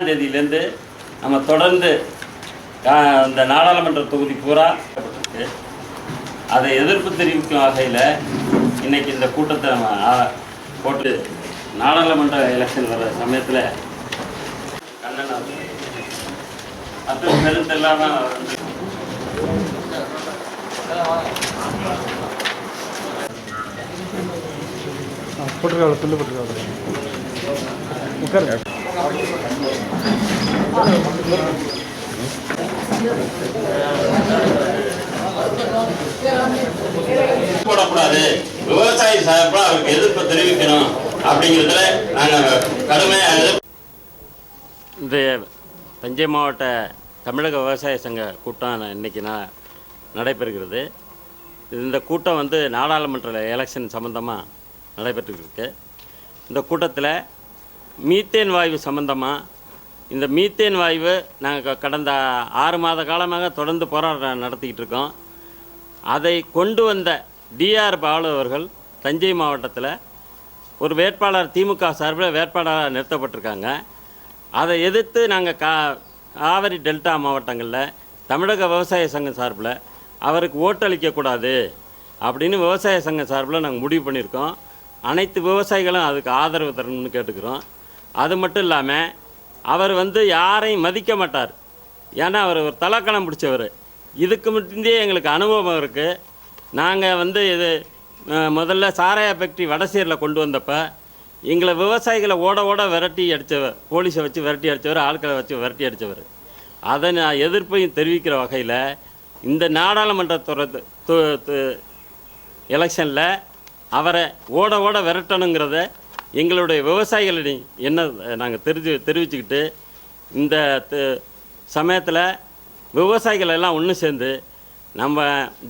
தேதியிலேருந்து நம்ம தொடர்ந்து அந்த இந்த நாடாளுமன்ற தொகுதி பூரா அதை எதிர்ப்பு தெரிவிக்கும் வகையில் இன்னைக்கு இந்த கூட்டத்தை நம்ம போட்டு நாடாளுமன்ற எலெக்ஷன் வர சமயத்தில் கண்ணன் அவர்கள் மற்ற பெருந்தெல்லாம் போட்டுருக்காங்க சொல்லு போட்டுருக்காங்க. உட்காருங்க. போடக்கூடாது. விவசாயி சார்பா அவருக்கு எதிர்ப்பு தெரிவிக்கணும் அப்படிங்கிறதுல நாங்கள் கடுமையாக எதிர்ப்பு இந்த தஞ்சை மாவட்ட தமிழக விவசாய சங்க கூட்டம் இன்னைக்கு நான் நடைபெறுகிறது. இந்த கூட்டம் வந்து நாடாளுமன்ற எலெக்ஷன் சம்மந்தமாக நடைபெற்றுருக்கு இந்த கூட்டத்தில் மீத்தேன் வாயு சம்மந்தமாக இந்த மீத்தேன் வாயு நாங்கள் கடந்த ஆறு மாத காலமாக தொடர்ந்து போராட்டம் நடத்திக்கிட்டு இருக்கோம். அதை கொண்டு வந்த டிஆர் பாலு அவர்கள் தஞ்சை மாவட்டத்தில் ஒரு வேட்பாளர் திமுக சார்பில் வேட்பாளராக நிறுத்தப்பட்டிருக்காங்க. அதை எதிர்த்து நாங்கள் கா காவிரி டெல்டா மாவட்டங்களில் தமிழக விவசாய சங்கம் சார்பில் அவருக்கு ஓட்டளிக்கக்கூடாது அப்படின்னு விவசாய சங்கம் சார்பில் நாங்கள் முடிவு பண்ணியிருக்கோம். அனைத்து விவசாயிகளும் அதுக்கு ஆதரவு தரணும்னு கேட்டுக்கிறோம். அது மட்டும் இல்லாமல் அவர் வந்து யாரையும் மதிக்க மாட்டார். ஏன்னா அவர் ஒரு தலைக்கணம் பிடிச்சவர். இதுக்கு மட்டுந்தே எங்களுக்கு அனுபவம் இருக்குது நாங்கள் வந்து இது முதல்ல சாராய ஃபேக்ட்ரி வடசீரில் கொண்டு வந்தப்போ எங்களை விவசாயிகளை ஓட ஓட விரட்டி அடித்தவர் போலீஸை வச்சு விரட்டி அடித்தவர் ஆட்களை வச்சு விரட்டி அடித்தவர் அதை நான் எதிர்ப்பையும் தெரிவிக்கிற வகையில் இந்த நாடாளுமன்ற துறை எலெக்ஷனில் அவரை ஓட ஓட விரட்டணுங்கிறத எங்களுடைய விவசாயிகளிடம் என்ன நாங்கள் தெரிஞ்சு தெரிவிச்சுக்கிட்டு இந்த சமயத்தில் விவசாயிகள் எல்லாம் ஒன்று சேர்ந்து நம்ம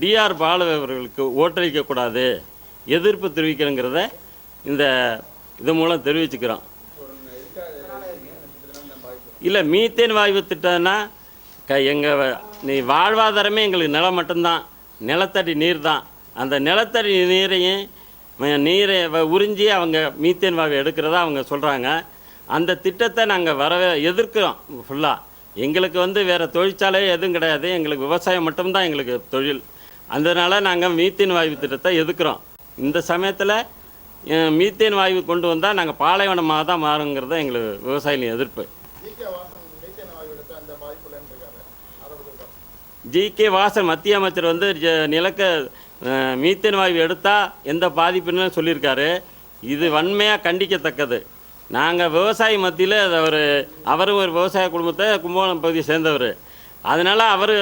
டிஆர் பாலவர்களுக்கு ஓட்டளிக்கக்கூடாது எதிர்ப்பு தெரிவிக்கிறோங்கிறத இந்த இது மூலம் தெரிவிச்சுக்கிறோம். இல்லை மீத்தேன் வாயு திட்டம்னா க எங்கள் நீ வாழ்வாதாரமே எங்களுக்கு நிலம் மட்டும்தான் நிலத்தடி நீர் தான். அந்த நிலத்தடி நீரையும் நீரை வ- உறிஞ்சி அவங்க மீத்தேன் வாயு எடுக்கிறதா அவங்க சொல்கிறாங்க அந்த திட்டத்தை நாங்கள் வரவே எதிர்க்கிறோம் ஃபுல்லாக எங்களுக்கு வந்து வேறு தொழிற்சாலையே எதுவும் கிடையாது. எங்களுக்கு விவசாயம் மட்டும்தான் எங்களுக்கு தொழில். அதனால் நாங்கள் மீத்தேன் வாயு திட்டத்தை எதிர்க்கிறோம். இந்த சமயத்தில் மீத்தேன் வாயு கொண்டு வந்தால் நாங்கள் பாலைவனமாக தான் மாறுங்கிறத எங்களுக்கு விவசாயிகளின் எதிர்ப்பு. ஜி கே வாசன் மத்திய அமைச்சர் வந்து ஜ- நிலக்க அஹ், மீத்தேன் வாயு எடுத்தால் எந்த பாதிப்புன்னு சொல்லியிருக்காரு. இது வன்மையாக கண்டிக்கத்தக்கது. நாங்கள் விவசாயி மத்தியில் அவர் அவரும் ஒரு விவசாய குடும்பத்தை கும்பகோணம் பகுதியை சேர்ந்தவர். அதனால் அவர்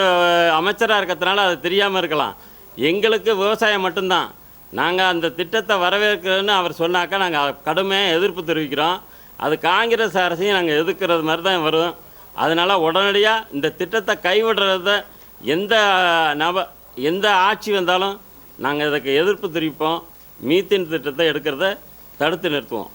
அமைச்சராக இருக்கிறதுனால அது தெரியாமல் இருக்கலாம். எங்களுக்கு விவசாயம் மட்டும்தான். நாங்கள் அந்த திட்டத்தை வரவேற்கிறோன்னு அவர் சொன்னாக்கா நாங்கள் கடுமையாக எதிர்ப்பு தெரிவிக்கிறோம். அது காங்கிரஸ் அரசையும் நாங்கள் எதிர்க்கிறது மாதிரி தான் வரும். அதனால் உடனடியாக இந்த திட்டத்தை கைவிடுறத எந்த நப எந்த ஆட்சி வந்தாலும் நாங்கள் இதுக்கு எதிர்ப்பு தெரிவிப்போம். மீத்தின் திட்டத்தை எடுக்கிறத தடுத்து நிறுத்துவோம்.